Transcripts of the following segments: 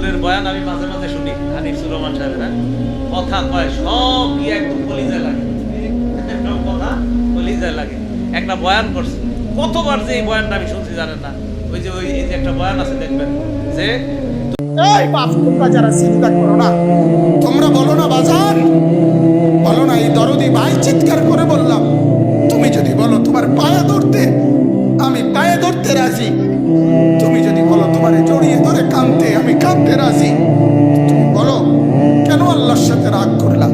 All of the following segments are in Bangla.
হুজুরের বয়ান আমি মাঝে মাঝে শুনি, হানিফুর রহমান সাহেবের? কথা কয় সব কি একদম কলিজায় লাগে। কথা কলিজায় লাগে। একটা বয়ান করছে। কতবার যে এই বয়ানটা আমি শুনছি জানেন না? ওই যে ওই যে একটা বয়ান আছে, দেখবেন যে, এই তোমরা যারা করো না, তোমরা বলো না বাজান বলো না এই দরদি ভাই চিৎকার করে বললাম, তুমি যদি বলো তোমার পায়ে ধরতে, আমি পায়ে ধরতে রাজি। তুমি যদি বলো তোমার জড়িয়ে ধরে কাঁদতে আমি কাঁদতে রাজি। তুমি বলো, কেন আল্লাহর সাথে রাগ করলা?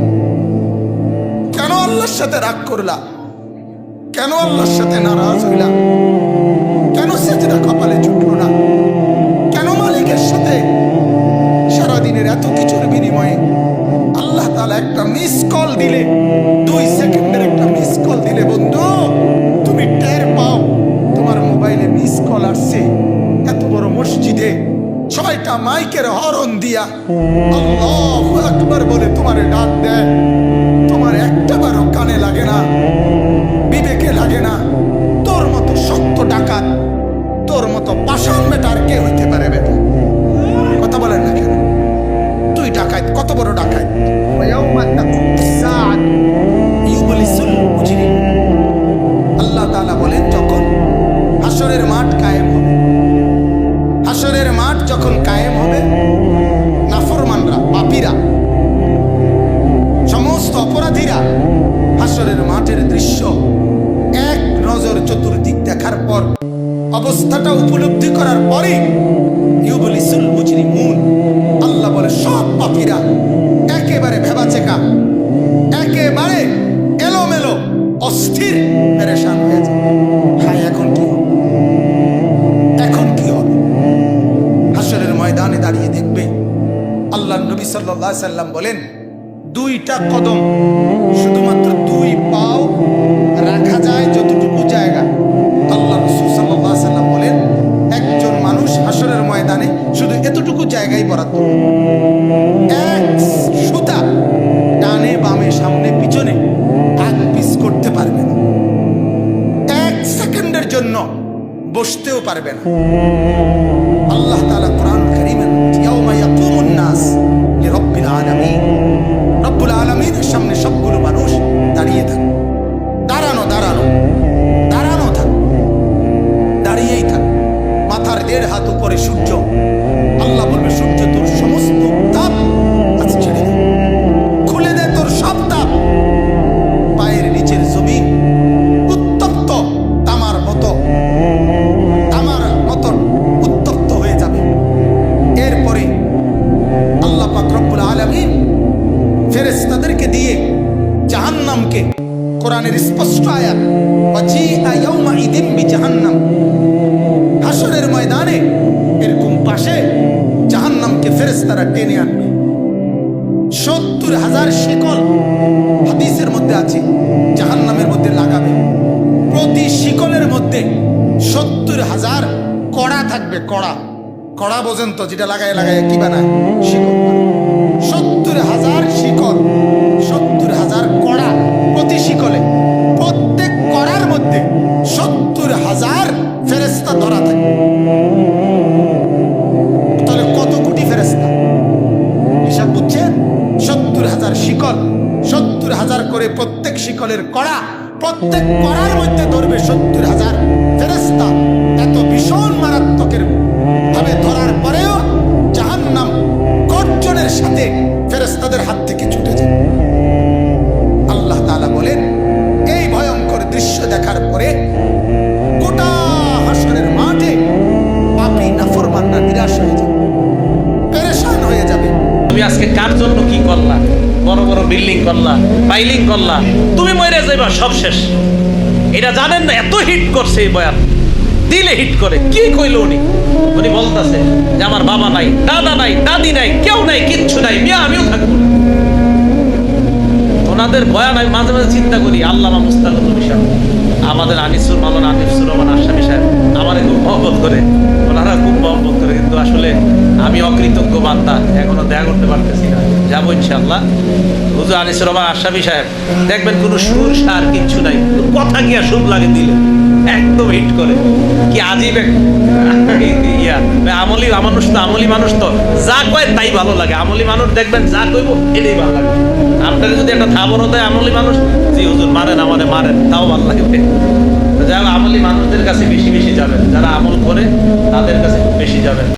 কেন আল্লাহর সাথে রাগ করলা? কেন আল্লাহর সাথে নারাজ হইলা? কেন সেজদা কপালে জুটলো না? কেন মালিকের সাথে সারাদিনের এত কিছুর বিনিময়ে আল্লাহ তালা একটা মিস কল দিলে, দুই সেকেন্ডের একটা মিস কল দিলে বন্ধু? ছয়টা মাইকের হরণ দিয়া আকবার বলে, তোমার ডাক দেয়। তোমার একটা বারো কানে লাগে না, বিবেকে লাগে না। যখন কায়েম হবে, নাফরমানরা, পাপীরা, সমস্ত অপরাধীরা হাসরের মাঠের দৃশ্য এক নজর চতুর্দিক দেখার পর, অবস্থাটা উপলব্ধি করার পরে ইউবলিসুল মুজরিমুন, আল্লাহ বলে, সব পাপীরা সাল্লাহ সাল্লাম বলেন, দুইটা কদম, শুধুমাত্র দুই পাও রাখা যায় যতটুকু জায়গা। আল্লাহ রসুল সাল্লাহ সাল্লাম বলেন, একজন মানুষ হাসরের ময়দানে শুধু এতটুকু জায়গায় বরাদ্দ এক সুতা ডানে বামে সামনে পিছনে আগ পিস করতে পারবে না। এক সেকেন্ডের জন্য বসতেও পারবে না। আল্লাহ তালা কোরআন কারীমের ইয়াউমা ইয়াকুমুন নাস ஞானமே কোরআনের স্পষ্ট আয়াত বিজাহান্নাম। হাসরের ময়দানে, এরকম পাশে জাহান্নামকে ফেরেশতারা টেনে আনবে। সত্তর হাজার শিকল হাদিসের মধ্যে আছে, জাহান্নামের মধ্যে লাগাবে। প্রতি শিকলের মধ্যে সত্তর হাজার কড়া থাকবে, কড়া। কড়া বোঝেন তো, যেটা লাগায় লাগায়, কি বানায়? শিকল সত্তর হাজার শিকল শিকল, সত্তর হাজার করে প্রত্যেক শিকলের কড়া, প্রত্যেক কড়ার মধ্যে ধরবে সত্তর হাজার ফেরেস্তা এত ভীষণ মারাত্মকের ভাবে ধরার পরেও জাহান্নাম গর্জনের সাথে ফেরেস্তাদের হাত থেকে ছুটে যাবে আল্লাহ তাআলা বলেন, এই ভয়ঙ্কর দৃশ্য দেখার পরে গোটা হাসরের মাঠে পাপি নাফরমানরা নিরাশ হয়ে যাবে হয়ে যাবে। তুমি আজকে কার জন্য কি করলা বড় বড় বিল্ডিং করলা পাইলিং করলা, তুমি মরে যাইবা, সব শেষ। এটা জানেন না, এত হিট করছে এই বয়ান। দিলে হিট করে, কি কইল উনি? উনি বলতেছে যে আমার বাবা নাই, দাদা নাই, দাদি নাই, কেউ নাই, কিচ্ছু নাই, মিয়া, আমিও থাকব ওনাদের বয়ান আমি মাঝে মাঝে চিন্তা করি, আল্লামা মুস্তাকুল বিষয় আমাদের আনিসুর মামলান আনিসুর রহমান আসামি সাহেব, আমার খুব মহব্বত করে, ওনারা খুব মহব্বত করে, কিন্তু আসলে আমি অকৃতজ্ঞ বান্দা, এখনও দেখা করতে পারতেছি না। যাব ইনশাল্লাহ হুজুর আনিস রহমান আশাফি সাহেব, দেখবেন কোনো সুর সার কিচ্ছু নাই কথা কি আর লাগে দিলে, একদম হিট করে। কি আজীব ইয়া আমলি মানুষ তো, আমলি মানুষ তো, যা কয় তাই ভালো লাগে। আমলি মানুষ দেখবেন যা কইব, এটাই ভালো লাগে। আপনার যদি একটা থাবর দেয় আমলি মানুষ, জি হুজুর, মারেন আমাদের মারেন, তাও ভালো লাগবে। হোক, আমলি মানুষদের কাছে বেশি বেশি যাবেন। যারা আমল করে, তাদের কাছে বেশি যাবেন।